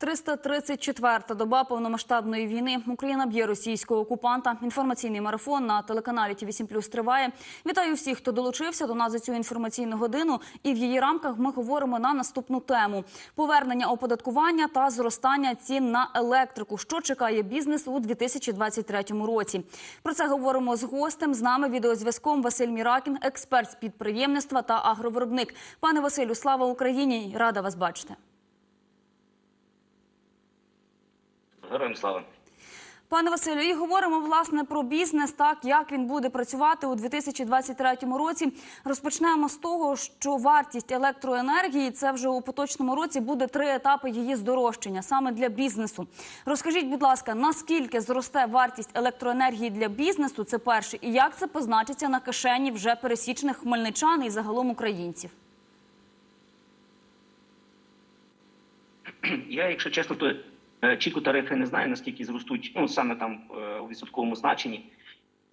334-та доба повномасштабної війни. Україна б'є російського окупанта. Інформаційний марафон на телеканалі ТІВІ 7 триває. Вітаю всіх, хто долучився до нас за цю інформаційну годину. І в її рамках ми говоримо на наступну тему: повернення оподаткування та зростання цін на електрику. Що чекає бізнес у 2023 році? Про це говоримо з гостем. З нами відеозв'язком Василь Міракін, експерт з підприємництва та агровиробник. Пане Василю, слава Україні! Рада вас бачити. Героям слава. Пане Василю, і говоримо власне про бізнес, так як він буде працювати у 2023 році. Розпочнемо з того, що вартість електроенергії це вже у поточному році буде три етапи її здорожчання саме для бізнесу. Розкажіть, будь ласка, наскільки зросте вартість електроенергії для бізнесу? Це перше, і як це позначиться на кишені вже пересічних хмельничан і загалом українців? Я, якщо чесно, то чітко тарифи не знаю, наскільки зростуть, ну саме там е, у відсотковому значенні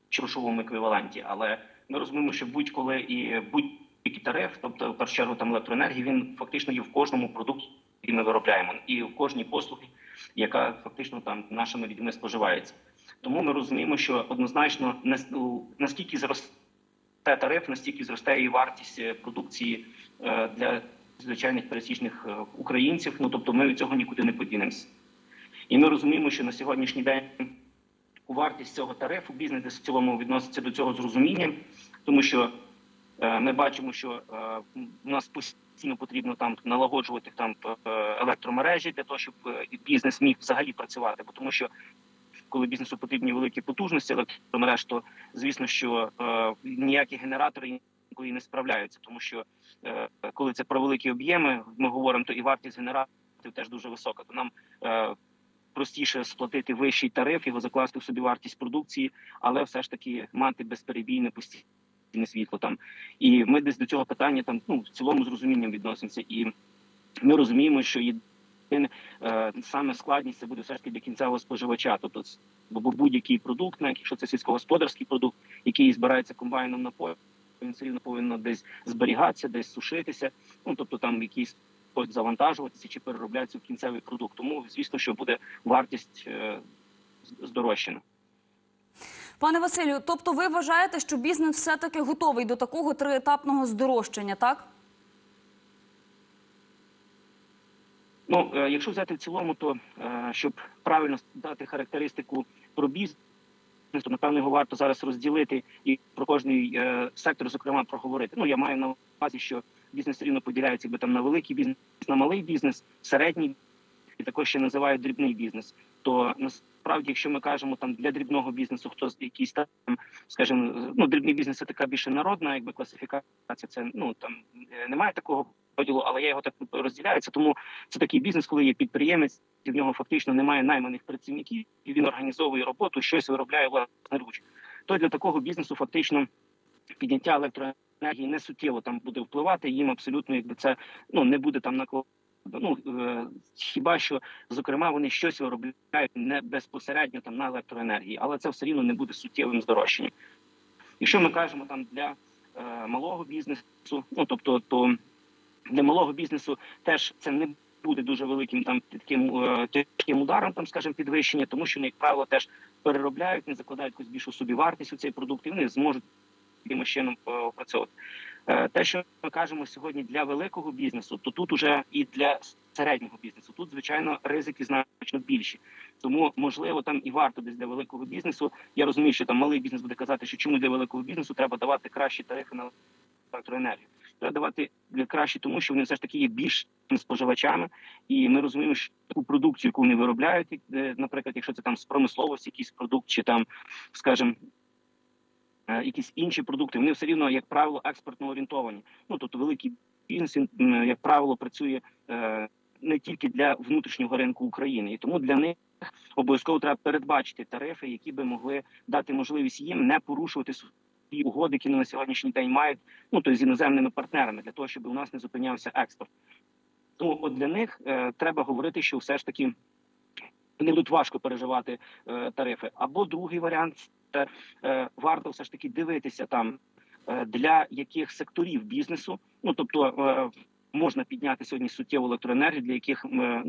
чи грошовому еквіваленті. Але ми розуміємо, що будь-коли і будь-який тариф, тобто в першу чергу там електроенергії, він фактично є в кожному продукті, який ми виробляємо, і в кожній послугі, яка фактично там нашими людьми споживається. Тому ми розуміємо, що однозначно нас- наскільки зросте тариф, настільки зросте і вартість е, продукції е, для звичайних пересічних е, українців. Ну тобто, ми від цього нікуди не подінемося. І ми розуміємо, що на сьогоднішній день вартість цього тарифу бізнес в цілому відноситься до цього з розумінням, тому що е, ми бачимо, що е, у нас постійно потрібно там налагоджувати там е, електромережі для того, щоб бізнес міг взагалі працювати. Бо тому що коли бізнесу потрібні великі потужності електромереж, то звісно, що е, ніякі генератори інколи не справляються, тому що е, коли це про великі об'єми, ми говоримо, то і вартість генераторів теж дуже висока. То нам е, простіше сплатити вищий тариф, його закласти в собі вартість продукції, але все ж таки мати безперебійне постійне світло там. І ми десь до цього питання там ну в цілому з розумінням відносимося. І ми розуміємо, що єдине е, саме складність це буде все ж таки для кінцевого споживача. Тобто, бо будь-який продукт, навіть якщо це сільськогосподарський продукт, який збирається комбайном на полі, він все рівно повинен десь зберігатися, десь сушитися. Ну тобто там якісь завантажуватися чи перероблятися в кінцевий продукт. Тому звісно, що буде вартість е, здорожчана. Пане Василю, тобто ви вважаєте, що бізнес все таки готовий до такого триетапного здорожчання, так? Ну, е, якщо взяти в цілому, то е, щоб правильно дати характеристику про бізнес, то напевно його варто зараз розділити і про кожний сектор, зокрема, проговорити. Ну я маю на увазі, що бізнес рівно поділяється якби там на великий бізнес, на малий бізнес, середній і також ще називають дрібний бізнес. То насправді, якщо ми кажемо там для дрібного бізнесу, хто якийсь там, скажімо, ну дрібний бізнес це така більше народна, якби класифікація. Це ну там е, немає такого поділу, але я його так розділяю. Тому це такий бізнес, коли є підприємець, і в нього фактично немає найманих працівників, і він організовує роботу, щось виробляє власноруч. То для такого бізнесу фактично підняття електроенергії не суттєво там буде впливати. Їм абсолютно якби це ну не буде там накладно. Ну е, хіба що зокрема вони щось виробляють не безпосередньо там на електроенергії, але це все рівно не буде суттєвим здорожчанням. Якщо ми кажемо там для е, малого бізнесу, ну тобто то для малого бізнесу теж це не буде дуже великим там таким е, тяжким ударом, там скажімо, підвищення, тому що вони, як правило, теж переробляють, не закладають якусь більшу собі вартість у цей продукт, і вони зможуть якимось чином е, опрацьовувати. Е, Те, що ми кажемо сьогодні для великого бізнесу, то тут уже і для середнього бізнесу. Тут, звичайно, ризики значно більші. Тому можливо там і варто десь для великого бізнесу. Я розумію, що там малий бізнес буде казати, що чому для великого бізнесу треба давати кращі тарифи на електроенергію. Треба давати для кращі, тому що вони все ж таки є більш споживачами, і ми розуміємо, що таку продукцію, яку вони виробляють, е, наприклад, якщо це там з промисловості, якийсь продукт, чи там, скажімо, якісь інші продукти, вони все рівно, як правило, експортно орієнтовані. Ну тобто великий бізнес, як правило, працює е, не тільки для внутрішнього ринку України, і тому для них обов'язково треба передбачити тарифи, які би могли дати можливість їм не порушувати свої угоди, які на сьогоднішній день мають, ну то з іноземними партнерами, для того, щоб у нас не зупинявся експорт. Тому от для них е, треба говорити, що все ж таки вони будуть важко переживати е, тарифи. Або другий варіант е, варто все ж таки дивитися там е, для яких секторів бізнесу, ну тобто е, можна підняти сьогодні суттєву електроенергію, для яких е,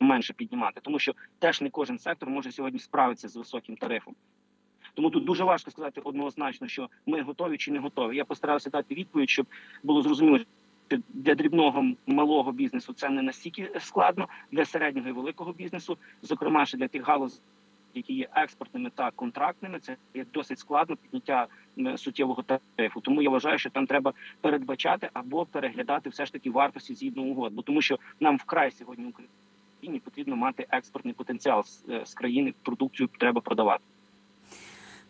менше піднімати, тому що теж не кожен сектор може сьогодні справитися з високим тарифом. Тому тут дуже важко сказати однозначно, що ми готові чи не готові. Я постарався дати відповідь, щоб було зрозуміло, що для дрібного малого бізнесу це не настільки складно, для середнього і великого бізнесу, зокрема ще для тих галузей, які є експортними та контрактними, це є досить складно підняття суттєвого тарифу. Тому я вважаю, що там треба передбачати або переглядати все ж таки вартості згідно угод, бо тому що нам вкрай сьогодні в Україні потрібно мати експортний потенціал з, е, країни. Продукцію треба продавати.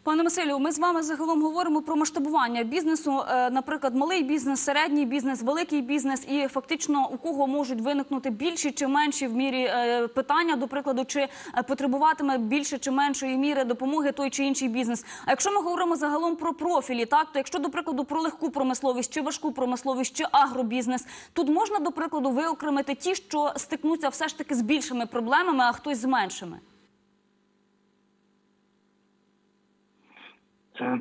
Пане Василю, ми з вами загалом говоримо про масштабування бізнесу, е, наприклад, малий бізнес, середній бізнес, великий бізнес, і фактично у кого можуть виникнути більші чи менші в мірі е, питання, до прикладу, чи е, потребуватиме більше чи меншої міри допомоги той чи інший бізнес. А якщо ми говоримо загалом про профілі, так то якщо до прикладу про легку промисловість чи важку промисловість чи агробізнес, тут можна до прикладу виокремити ті, що стикнуться все ж таки з більшими проблемами, а хтось з меншими.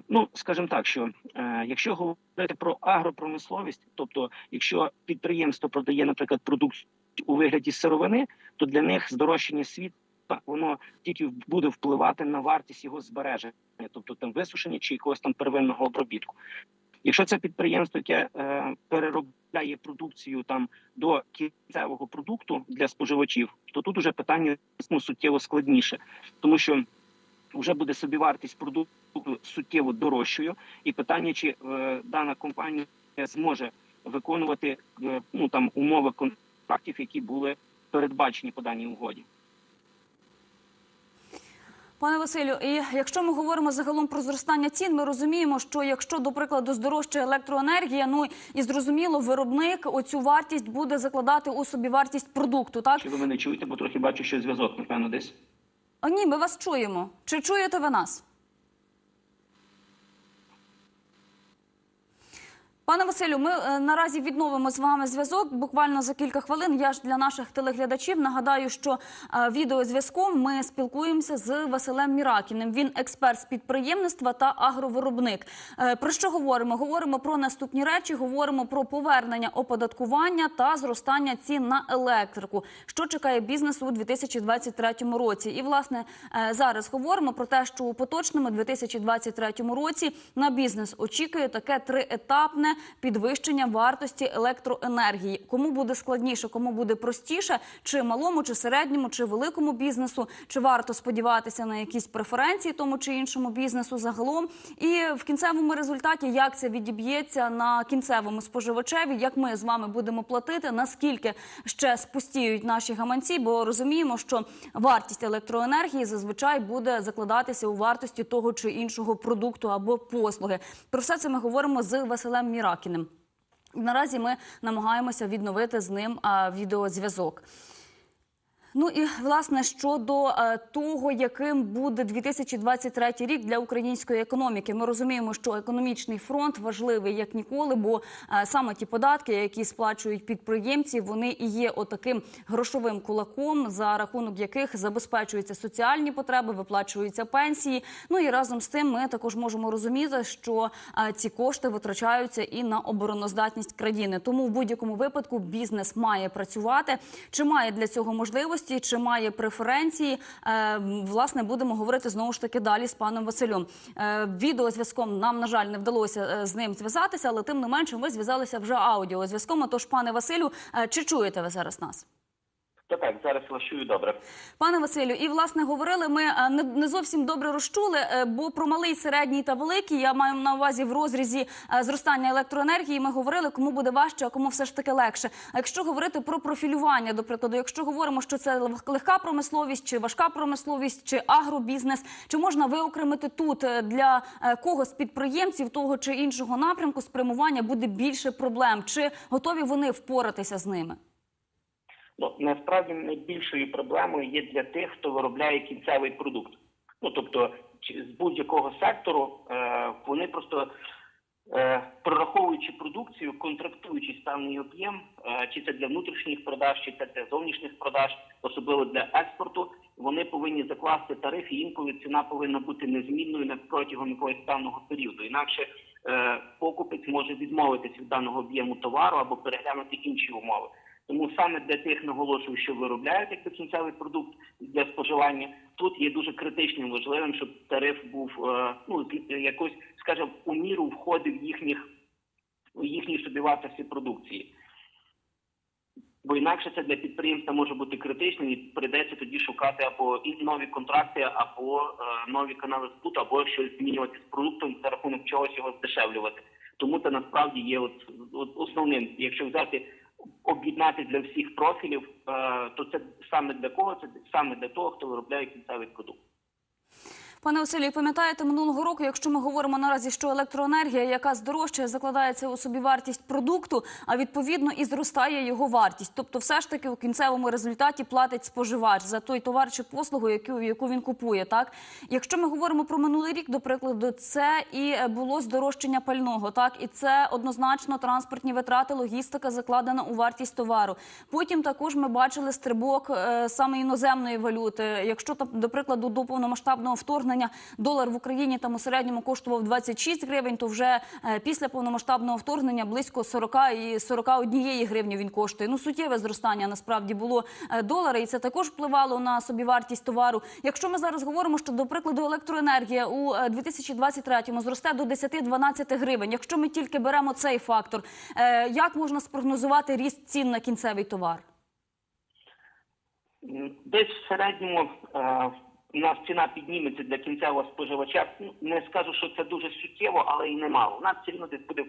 Ну, скажімо так, що е, якщо говорити про агропромисловість, тобто якщо підприємство продає, наприклад, продукцію у вигляді сировини, то для них здорожчання світла воно тільки буде впливати на вартість його збереження, тобто там висушення чи якогось там первинного обробітку. Якщо це підприємство, яке е, переробляє продукцію там до кінцевого продукту для споживачів, то тут уже питання ну, суттєво складніше, тому що вже буде собівартість продукту суттєво дорожчою, і питання, чи е, дана компанія зможе виконувати е, ну там умови контрактів, які були передбачені по даній угоді. Пане Василю, і якщо ми говоримо загалом про зростання цін, ми розуміємо, що якщо до прикладу здорожчає електроенергія, ну і зрозуміло, виробник оцю вартість буде закладати у собі вартість продукту. Так Чи ви мене чуєте? Бо трохи бачу, що зв'язок напевно десь. а ні, ми вас чуємо. Чи чуєте ви нас? Пане Василю, ми е, наразі відновимо з вами зв'язок буквально за кілька хвилин. Я ж для наших телеглядачів нагадаю, що е, відеозв'язком ми спілкуємося з Василем Міракіним. Він експерт з підприємництва та агровиробник. Е, Про що говоримо? Говоримо про наступні речі. Говоримо про повернення оподаткування та зростання цін на електрику. Що чекає бізнесу у 2023 році? І власне зараз говоримо про те, що у поточному 2023 році на бізнес очікує таке триетапне підвищення вартості електроенергії. Кому буде складніше, кому буде простіше, чи малому, чи середньому, чи великому бізнесу, чи варто сподіватися на якісь преференції тому чи іншому бізнесу загалом. І в кінцевому результаті як це відіб'ється на кінцевому споживачеві, як ми з вами будемо платити, наскільки ще спустіють наші гаманці, бо розуміємо, що вартість електроенергії зазвичай буде закладатися у вартості того чи іншого продукту або послуги. Про все це ми говоримо з Василем Міракіним. Наразі ми намагаємося відновити з ним відеозв'язок. Ну і власне щодо е, того, яким буде 2023 рік для української економіки, ми розуміємо, що економічний фронт важливий як ніколи, бо е, саме ті податки, які сплачують підприємці, вони і є отаким грошовим кулаком, за рахунок яких забезпечуються соціальні потреби, виплачуються пенсії. Ну і разом з тим, ми також можемо розуміти, що е, ці кошти витрачаються і на обороноздатність країни. Тому в будь-якому випадку бізнес має працювати. Чи має для цього можливості, чи має преференції? Е, власне, будемо говорити знову ж таки далі з паном Василем. Е, відеозв'язком нам на жаль не вдалося е, з ним зв'язатися, але тим не менше ми зв'язалися вже аудіозв'язком. Тож, пане Василю, чи чуєте ви зараз нас? То так, зараз вас чую добре. Пане Василю, і власне говорили ми е, не, зовсім добре розчули, е, бо про малий, середній та великий я маю на увазі в розрізі е, зростання електроенергії. Ми говорили, кому буде важче, а кому все ж таки легше. А якщо говорити про профілювання, до прикладу, якщо говоримо, що це лег- легка промисловість, чи важка промисловість, чи агробізнес, чи можна виокремити тут для кого з підприємців того чи іншого напрямку спрямування буде більше проблем? Чи готові вони впоратися з ними? Ну насправді найбільшою проблемою є для тих, хто виробляє кінцевий продукт. Ну тобто, з будь-якого сектору е, вони просто е, прораховуючи продукцію, контрактуючи певний об'єм, е, чи це для внутрішніх продаж, чи це для зовнішніх продаж, особливо для експорту, вони повинні закласти тариф, і інколи ціна повинна бути незмінною протягом якогось певного періоду. Інакше е, покупець може відмовитись від даного об'єму товару або переглянути інші умови. Тому саме для тих наголошую, що виробляють як кінцевий продукт для споживання, тут є дуже критичним важливим, щоб тариф був е, ну якось, скажімо, у міру входив їхніх у їхній собівартості продукції. Бо інакше це для підприємства може бути критичним і прийдеться тоді шукати або і нові контракти, або е, нові канали збуту, або щось змінювати з продуктом за рахунок чогось його здешевлювати. Тому це насправді є от, от основним. Якщо взяти об'єднати для всіх профілів, е, то це саме для кого? Це саме для того, хто виробляє кінцевий продукт. Пане Василію, пам'ятаєте минулого року, якщо ми говоримо наразі, що електроенергія, яка здорожчає, закладається у собі вартість продукту, а відповідно і зростає його вартість. Тобто, все ж таки у кінцевому результаті платить споживач за той товар чи послугу, яку, яку він купує. Так, якщо ми говоримо про минулий рік, до прикладу, це і було здорожчання пального, так і це однозначно транспортні витрати, логістика закладена у вартість товару. Потім також ми бачили стрибок е, саме іноземної валюти. Якщо до прикладу, до повномасштабного вторгнення долар в Україні там у середньому коштував 26 гривень, то вже е, після повномасштабного вторгнення близько 40 і 41 гривні він коштує. Ну суттєве зростання насправді було е, долара, і це також впливало на собівартість товару. Якщо ми зараз говоримо, що до прикладу електроенергія у е, 2023-му зросте до 10-12 гривень. Якщо ми тільки беремо цей фактор, е, як можна спрогнозувати ріст цін на кінцевий товар? Десь в середньому у нас ціна підніметься для кінцевого споживача. Ну, Не скажу, що це дуже суттєво, але і немало. У нас все буде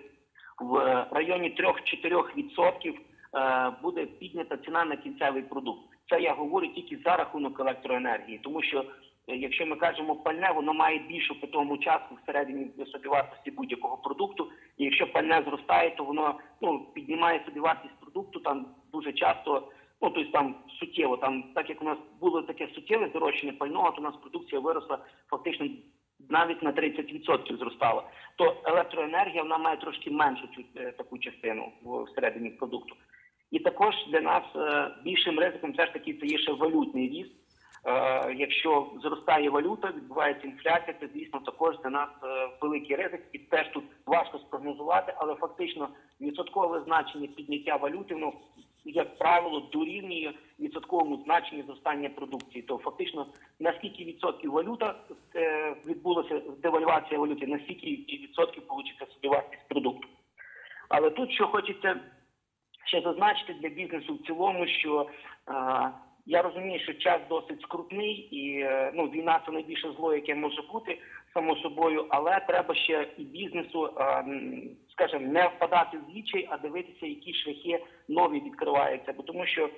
в е, районі 3-4% е, буде піднята ціна на кінцевий продукт. Це я говорю тільки за рахунок електроенергії, тому що е, якщо ми кажемо пальне, воно має більшу питому частку всередині собівартості будь-якого продукту. І якщо пальне зростає, то воно ну піднімає собівартість продукту там дуже часто. Ну, тобто там суттєво, там, так як у нас було таке суттєве здорожчання пального, то у нас продукція виросла фактично навіть на 30% зростала. То електроенергія вона має трошки меншу цю е, таку частину всередині продукту. І також для нас е, більшим ризиком все ж таки це є ще валютний ріст. Е, якщо зростає валюта, відбувається інфляція, це звісно також для нас великий ризик, і теж тут важко спрогнозувати, але фактично відсоткове значення підняття валюти, воно як правило дорівнює відсотковому значенню зростання продукції. То фактично наскільки відсотків валюта е, відбулося девальвація валюти, настільки і відсотків получиться собівартість продукту. Але тут що хочеться ще зазначити для бізнесу в цілому, що е, я розумію, що час досить скрутний, і е, ну війна це найбільше зло, яке може бути само собою, але треба ще і бізнесу, е, скажімо, не впадати в відчай, а дивитися, які шляхи нові відкриваються, бо тому що.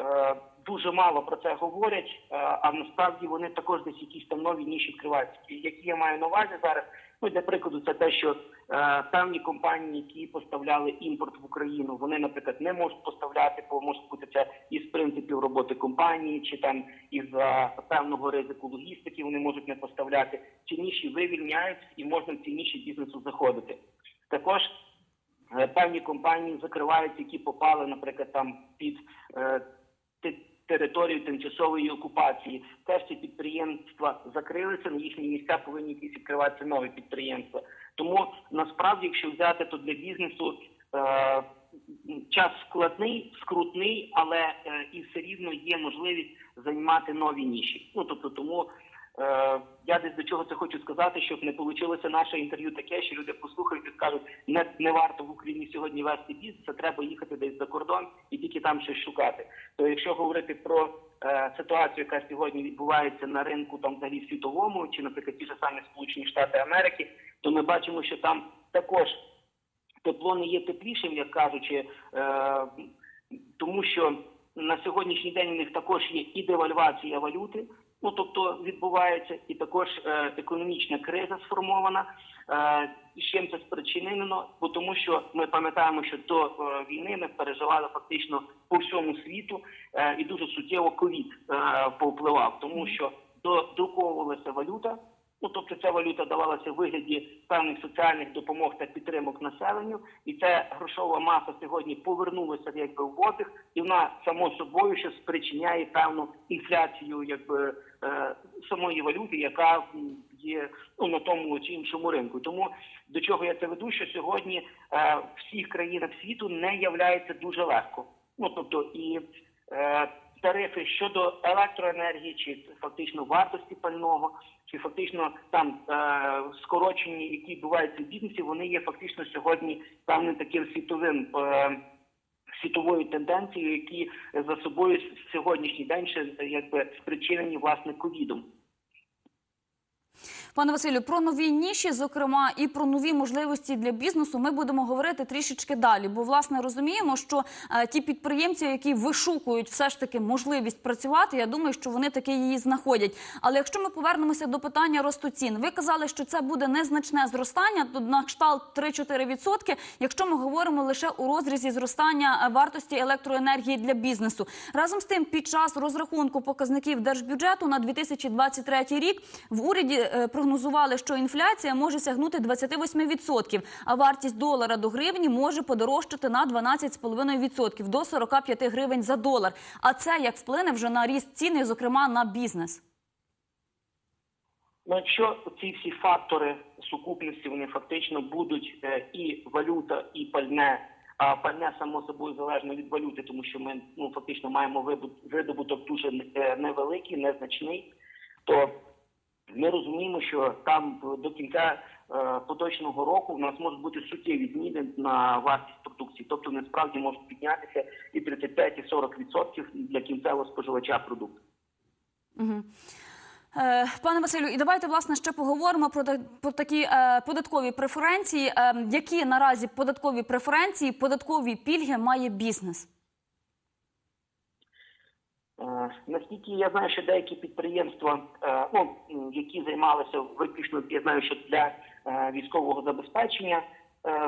е, Дуже мало про це говорять, е, а насправді вони також десь якісь там нові ніші відкриваються. Які я маю на увазі зараз? Ну для прикладу, це те, що е, певні компанії, які поставляли імпорт в Україну, вони, наприклад, не можуть поставляти, бо може бути це із принципів роботи компанії, чи там із певного ризику логістики вони можуть не поставляти. Ці ніші вивільняють і можна в ці ніші бізнесу заходити. Також е, певні компанії закриваються, які попали, наприклад, там під е, територію тимчасової окупації. Теж ці підприємства закрилися, на їхні місця повинні якісь відкриватися нові підприємства. Тому насправді, якщо взяти, то для бізнесу е, час складний, скрутний, але і все рівно є можливість займати нові ніші. Ну тобто, тому я десь до чого це хочу сказати, щоб не вийшло наше інтерв'ю таке, що люди послухають і скажуть, не, не варто в Україні сьогодні вести бізнес, а треба їхати десь за кордон і тільки там щось шукати. То якщо говорити про е, ситуацію, яка сьогодні відбувається на ринку там взагалі світовому, чи, наприклад, ті ж самі Сполучені Штати Америки, то ми бачимо, що там також тепло не є теплішим, як кажучи, е, тому що на сьогоднішній день у них також є і девальвація валюти. Ну тобто відбувається і також е, економічна криза сформована. Е, і чим це спричинено? Бо тому, що ми пам'ятаємо, що до е, війни ми переживали фактично по всьому світу, і дуже суттєво ковід повпливав, тому що додруковувалася валюта. Ну, тобто ця валюта давалася в вигляді певних соціальних допомог та підтримок населенню, і ця грошова маса сьогодні повернулася якби в обіг, і вона само собою ще спричиняє певну інфляцію, якби е, самої валюти, яка є ну на тому чи іншому ринку. Тому до чого я це веду, що сьогодні е, всіх країнах світу не являється дуже легко. Ну тобто і е, тарифи щодо електроенергії, чи фактично вартості пального, чи фактично там е, скорочення, які відбуваються в бізнесі, вони є фактично сьогодні певним таким світовим. Е, Світовою тенденцією, які за собою сьогоднішній день ще якби спричинені власне ковідом. Пане Василю, про нові ніші, зокрема, і про нові можливості для бізнесу, ми будемо говорити трішечки далі. Бо власне розуміємо, що е, ті підприємці, які вишукують все ж таки можливість працювати, я думаю, що вони таки її знаходять. Але якщо ми повернемося до питання росту цін, ви казали, що це буде незначне зростання, то на кшталт 3-4%, якщо ми говоримо лише у розрізі зростання е, вартості електроенергії для бізнесу. Разом з тим, під час розрахунку показників держбюджету на 2023 рік в уряді е, прогнозували, що інфляція може сягнути 28%, а вартість долара до гривні може подорожчати на 12,5% до 45 гривень за долар. А це як вплине вже на ріст цін, зокрема на бізнес. Ну, якщо ці всі фактори сукупності вони фактично будуть е, і валюта, і пальне, а пальне само собою залежно від валюти, тому що ми ну фактично маємо видобуток дуже е, невеликий, незначний, то ми розуміємо, що там до кінця е, поточного року в нас можуть бути суттєві зміни на вартість продукції, тобто вони справді можуть піднятися і 35, і 40% для кінцевого споживача продукту. Угу. Пане Василю, і давайте власне ще поговоримо про, про такі е, податкові преференції. Е, які наразі податкові преференції, податкові пільги має бізнес? Е, Наскільки я знаю, що деякі підприємства, е, ну які займалися виключно, я знаю, що для е, військового забезпечення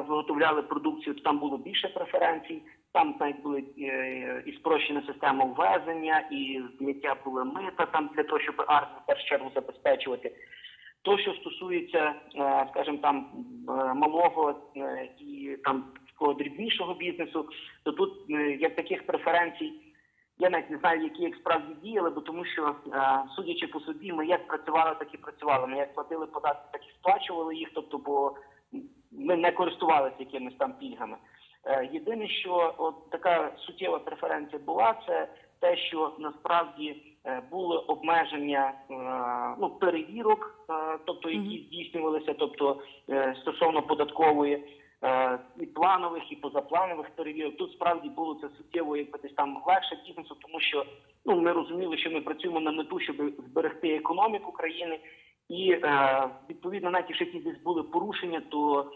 виготовляли продукцію, то там було більше преференцій. Там навіть були і спрощена система ввезення, і зняття були мита там для того, щоб армію в першу чергу забезпечувати. То, що стосується, скажімо, там малого і там такого дрібнішого бізнесу, то тут як таких преференцій. Я навіть не знаю, які як справді діяли, бо тому що, е, судячи по собі, ми як працювали, так і працювали. Ми як платили податки, так і сплачували їх. Тобто, бо ми не користувалися якимись там пільгами. Е, Єдине, що от така суттєва преференція була, це те, що насправді е, були обмеження ну, перевірок, тобто які здійснювалися, тобто стосовно податкової і планових, і позапланових перевірок. Тут справді було це суттєво якби десь там легше бізнесу, тому що ну ми розуміли, що ми працюємо на мету, щоб зберегти економіку країни, і е, відповідно, навіть якщо якісь десь були порушення, то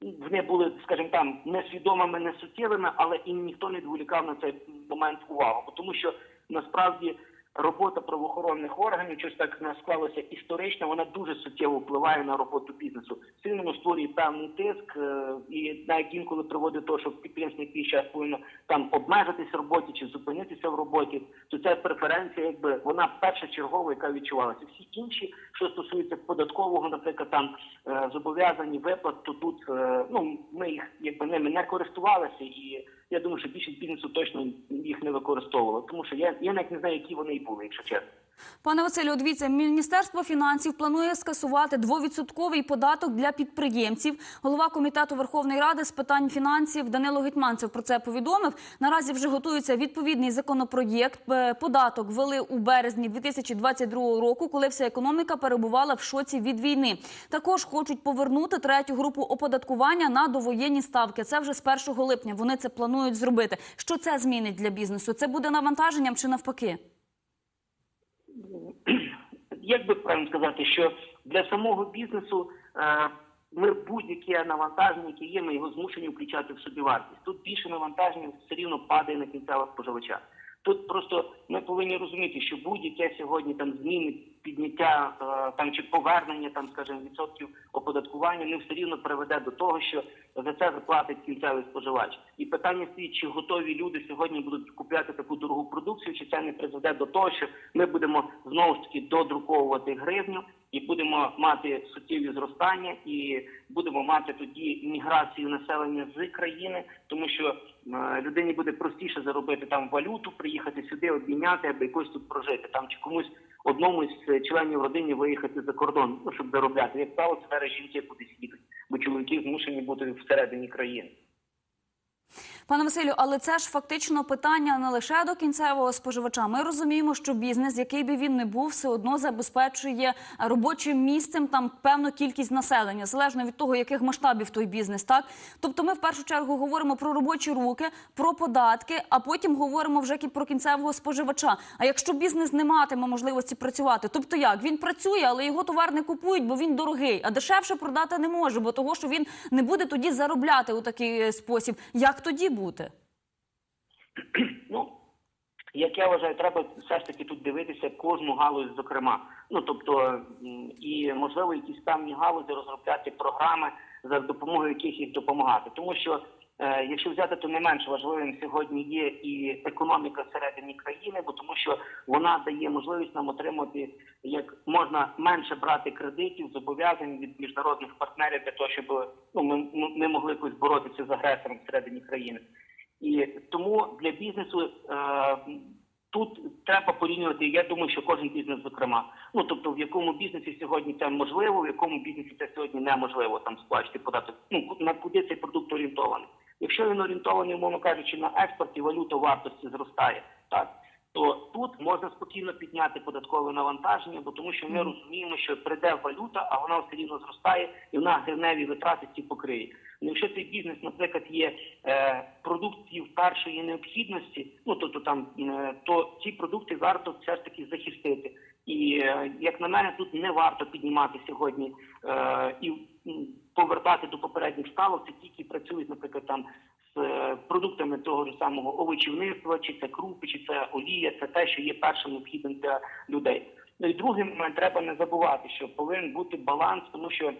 вони були, скажімо там, несвідомими, не суттєвими, але і ніхто не відволікав на цей момент увагу, тому що насправді. Робота правоохоронних органів, щось так в склалося історично, вона дуже суттєво впливає на роботу бізнесу. Сильно створює певний тиск, е, і навіть інколи приводить до того, що підприємство якийсь час повинно там обмежитись в роботі чи зупинитися в роботі. То ця преференція, якби вона першочергова, яка відчувалася. Всі інші, що стосується податкового, наприклад, там е, зобов'язані виплат, то тут е, ну ми їх якби ними не користувалися і. Я думаю, що більшість бізнесу точно їх не використовувала, тому що я, я навіть не знаю, які вони і були, якщо чесно. Пане Василю, дивіться, Міністерство фінансів планує скасувати двовідсотковий податок для підприємців. Голова комітету Верховної Ради з питань фінансів Данило Гетманцев про це повідомив. Наразі вже готується відповідний законопроєкт. Е, Податок ввели у березні 2022 року, коли вся економіка перебувала в шоці від війни. Також хочуть повернути третю групу оподаткування на довоєнні ставки. Це вже з 1 липня. Вони це планують зробити. Що це змінить для бізнесу? Це буде навантаженням чи навпаки? Як би правильно сказати, що для самого бізнесу е, ми будь-яке навантаження, яке є, ми його змушені включати в собівартість. Тут більше навантаження все рівно падає на кінцевого споживача. Тут просто ми повинні розуміти, що будь-яке сьогодні там зміни, підняття е, там чи повернення там, скажімо, відсотків оподаткування, не все рівно приведе до того, що за це заплатить кінцевий споживач. І питання стоїть, чи готові люди сьогодні будуть купляти таку дорогу продукцію, чи це не призведе до того, що ми будемо знову ж таки додруковувати гривню і будемо мати суттєві зростання, і будемо мати тоді міграцію населення з країни, тому що е, людині буде простіше заробити там валюту, приїхати сюди, обміняти, аби якось тут прожити там чи комусь одному з членів родини виїхати за кордон, ну щоб заробляти. Як правило, це жінки кудись їдуть, бо чоловіки змушені бути всередині країни. Пане Василю, але це ж фактично питання не лише до кінцевого споживача. Ми розуміємо, що бізнес, який би він не був, все одно забезпечує робочим місцем там певну кількість населення, залежно від того, яких масштабів той бізнес. Так, тобто, ми в першу чергу говоримо про робочі руки, про податки, а потім говоримо вже про кінцевого споживача. А якщо бізнес не матиме можливості працювати, тобто як він працює, але його товар не купують, бо він дорогий, а дешевше продати не може, бо того, що він не буде тоді заробляти у такий е, спосіб. Як тоді бути? Ну, як я вважаю, треба все ж таки тут дивитися кожну галузь, зокрема. Ну тобто, і можливо, якісь певні галузі розробляти програми, за допомогою яких їх допомагати. Тому що якщо взяти, то не менш важливим сьогодні є і економіка всередині країни, бо тому що вона дає можливість нам отримати як можна менше брати кредитів, зобов'язань від міжнародних партнерів для того, щоб ну ми, ми- ми могли якось боротися з агресором всередині країни. І тому для бізнесу е, тут треба порівнювати. Я думаю, що кожен бізнес, зокрема, ну тобто в якому бізнесі сьогодні це можливо, в якому бізнесі це сьогодні неможливо там сплачувати податок. Ну на куди цей продукт орієнтований. Якщо він орієнтований, умовно кажучи, на експорт і валюта вартості зростає, так то тут можна спокійно підняти податкове навантаження, бо тому що ми розуміємо, що прийде валюта, а вона все рівно зростає, і вона гривневі витрати ці покриє. Якщо цей бізнес, наприклад, є е, продуктів першої необхідності, ну тобто там е, то ці продукти варто все ж таки захистити. І е, як на мене, тут не варто піднімати сьогодні е, і повертати до попередніх ставок. Це ті, які працюють, наприклад, там з е, продуктами того ж самого овочівництва, чи це крупи, чи це олія, це те, що є першим необхідним для людей. Ну і другий момент треба не забувати, що повинен бути баланс, тому що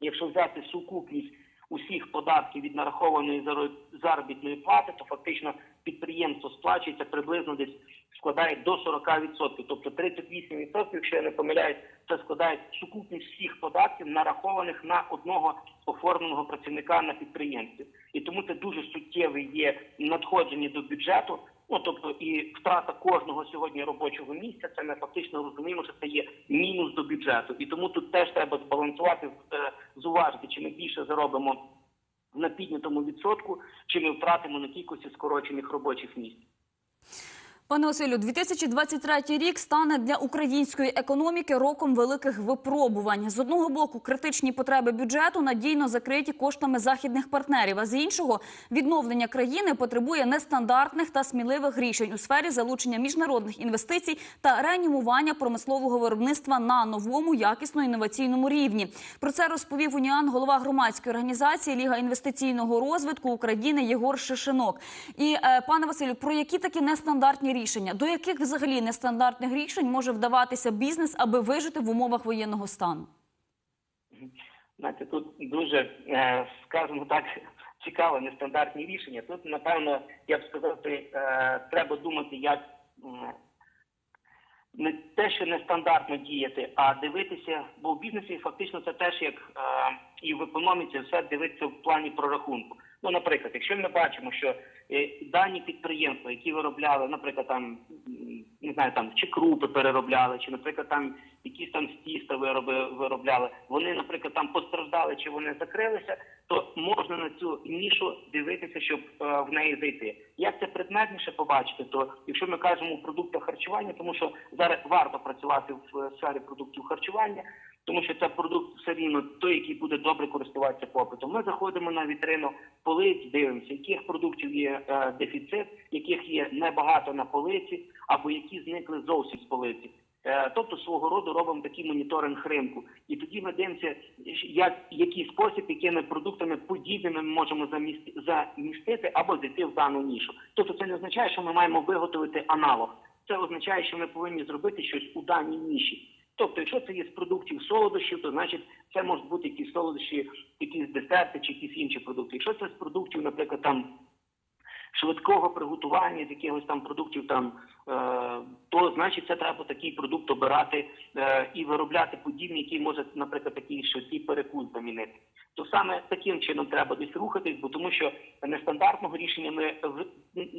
якщо взяти сукупність усіх податків від нарахованої заро- заробітної плати, то фактично підприємство сплачується приблизно десь складає до 40%. Тобто 38%, якщо я не помиляюсь, це складає сукупність всіх податків, нарахованих на одного оформленого працівника на підприємстві. І тому це дуже суттєве є надходження до бюджету. Ну тобто і втрата кожного сьогодні робочого місця, це ми фактично розуміємо, що це є мінус до бюджету. І тому тут теж треба збалансувати, е, зуважити, чи ми більше заробимо на піднятому відсотку, чи ми втратимо на кількості скорочених робочих місць. Пане Василю, 2023 рік стане для української економіки роком великих випробувань. З одного боку, критичні потреби бюджету надійно закриті коштами західних партнерів. А з іншого, відновлення країни потребує нестандартних та сміливих рішень у сфері залучення міжнародних інвестицій та реанімування промислового виробництва на новому якісно інноваційному рівні. Про це розповів уніан голова громадської організації Ліга інвестиційного розвитку України Єгор Шишинок. І е, пане Василю, про які такі нестандартні рішення, до яких взагалі нестандартних рішень може вдаватися бізнес, аби вижити в умовах воєнного стану? Знаєте, тут дуже, е, скажімо так, цікаве нестандартні рішення. Тут, напевно, я б сказав, е, треба думати, як не те, що нестандартно діяти, а дивитися, бо в бізнесі фактично це теж як е, і в економіці все дивиться в плані прорахунку. Ну, наприклад, якщо ми бачимо, що е, дані підприємства, які виробляли, наприклад, там не знаю, там чи крупи переробляли, чи, наприклад, там якісь там тіста вироби виробляли, вони, наприклад, там постраждали чи вони закрилися, то можна на цю нішу дивитися, щоб е, в неї зайти. Як це предметніше побачити, то якщо ми кажемо у продуктах харчування, тому що зараз варто працювати в сфері продуктів харчування, тому що це продукт все рівно той, який буде добре користуватися попитом. Ми заходимо на вітрину полиць, дивимося, яких продуктів є е, дефіцит, яких є небагато на полиці, або які зникли зовсім з полиці. Е, Тобто свого роду робимо такий моніторинг ринку, і тоді ми дивимося, як який спосіб, якими продуктами подібними ми можемо замісти замістити або зайти в дану нішу. Тобто, це не означає, що ми маємо виготовити аналог. Це означає, що ми повинні зробити щось у даній ніші. Тобто, якщо це є з продуктів солодощів, то значить це можуть бути якісь солодощі, якісь десерти чи якісь інші продукти. Якщо це з продуктів, наприклад, там швидкого приготування з якихось там продуктів, там е, то значить це треба такий продукт обирати е, і виробляти подібний, який може, наприклад, такий швидкий перекус замінити. То саме таким чином треба десь рухатись, бо тому що нестандартного рішення ми в-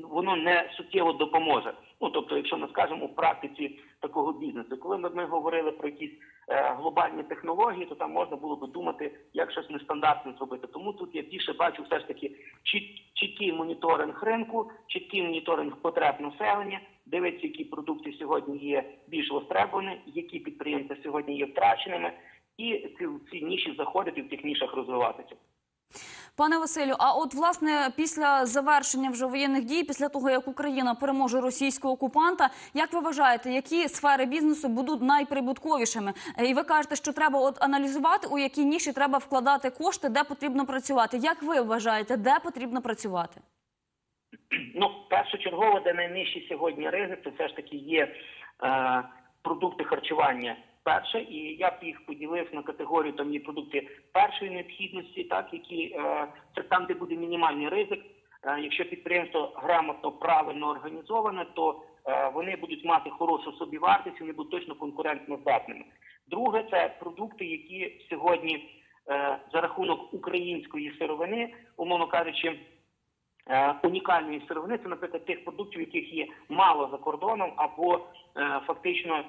воно не суттєво допоможе. Ну тобто, якщо ми скажемо у практиці такого бізнесу. Коли ми, говорили про якісь е, глобальні технології, то там можна було би думати, як щось нестандартне зробити. Тому тут я більше бачу все ж таки чіт- чіткий моніторинг ринку, чіткий моніторинг потреб населення, дивиться, які продукти сьогодні є більш востребовані, які підприємства сьогодні є втраченими, і ці, ці ніші і в тих нішах розвиватися. Пане Василю, а от власне після завершення вже воєнних дій, після того як Україна переможе російського окупанта, як ви вважаєте, які сфери бізнесу будуть найприбутковішими? І ви кажете, що треба от аналізувати, у які ніші треба вкладати кошти, де потрібно працювати. Як ви вважаєте, де потрібно працювати? Ну, першочергово, де найнижчий сьогодні ризик, це все ж таки є е, продукти харчування. Перше, і я б їх поділив на категорію там є продукти першої необхідності, так які е, це там, де буде мінімальний ризик. Е, якщо підприємство грамотно правильно організоване, то е, вони будуть мати хорошу собівартість, вони будуть точно конкурентно здатними. Друге, це продукти, які сьогодні за рахунок української сировини, умовно кажучи, унікальної сировини, це, наприклад, тих продуктів, яких є мало за кордоном, або фактично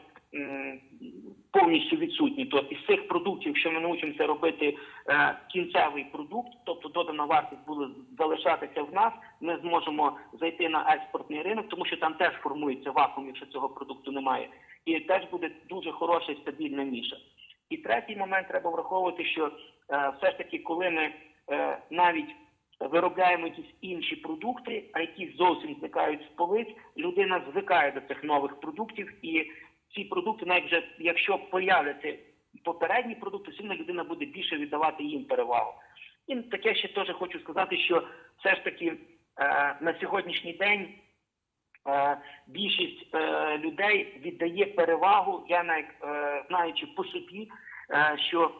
повністю відсутні. То із цих продуктів, якщо ми навчимося робити е, кінцевий продукт, тобто додана вартість буде залишатися в нас, ми зможемо зайти на експортний ринок, тому що там теж формується вакуум, якщо цього продукту немає, і теж буде дуже хороша і стабільна ніша. І третій момент треба враховувати, що е, все ж таки, коли ми е, навіть виробляємо якісь інші продукти, а які зовсім зникають з полиць, людина звикає до цих нових продуктів, і ці продукти, навіть вже якщо появляться попередні продукти, сильно людина буде більше віддавати їм перевагу. І таке ще теж хочу сказати, що все ж таки е, на сьогоднішній день е, більшість е, людей віддає перевагу, я навіть знаючи по собі, що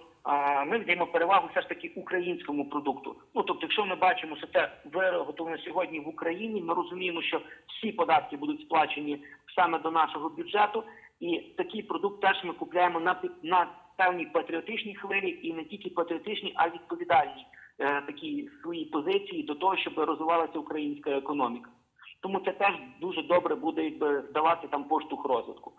ми віддаємо перевагу все ж таки українському продукту. Ну тобто, якщо ми бачимо, що це виготовлено сьогодні в Україні, ми розуміємо, що всі податки будуть сплачені саме до нашого бюджету, і такий продукт теж ми купляємо на на певній патріотичній хвилі, і не тільки патріотичній, а й відповідальній е, такій своїй позиції до того, щоб розвивалася українська економіка. Тому це теж дуже добре буде якби давати там поштовх розвитку.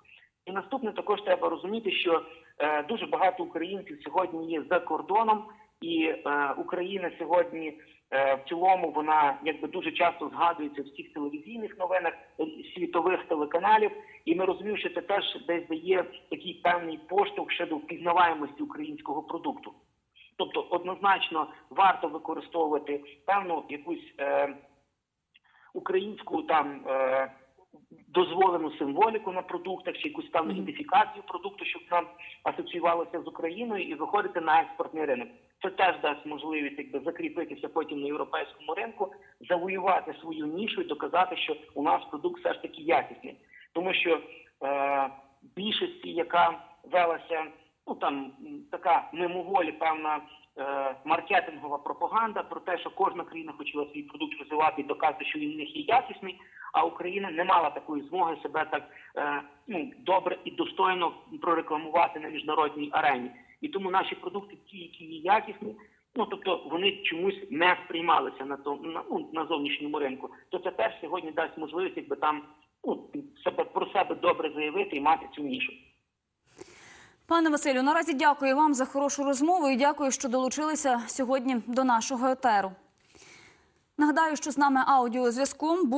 І наступне також треба розуміти, що е, дуже багато українців сьогодні є за кордоном, і е, Україна сьогодні в цілому вона якби дуже часто згадується в всіх телевізійних новинах е, світових телеканалів. І ми розуміємо, що це теж десь дає такий певний поштовх щодо впізнаваємості українського продукту. Тобто, однозначно варто використовувати певну якусь е, українську там е, дозволену символіку на продуктах, чи якусь певну ідентифікацію продукту, щоб нам асоціювалося з Україною і виходити на експортний ринок. Це теж дасть можливість якби закріпитися потім на європейському ринку, завоювати свою нішу і доказати, що у нас продукт все ж таки якісний, тому що е, більшості, яка велася, ну там така мимоволі, певна е, маркетингова пропаганда про те, що кожна країна хотіла свій продукт розвивати і доказати, що він в них є якісний. А Україна не мала такої змоги себе так е, ну добре і достойно прорекламувати на міжнародній арені. І тому наші продукти, ті, які є якісні, ну тобто вони чомусь не сприймалися на то на, ну, на зовнішньому ринку. То це теж сьогодні дасть можливість, якби там ну себе про себе добре заявити і мати цю нішу. Пане Василю, наразі дякую вам за хорошу розмову і дякую, що долучилися сьогодні до нашого етеру. Нагадаю, що з нами аудіозв'язком був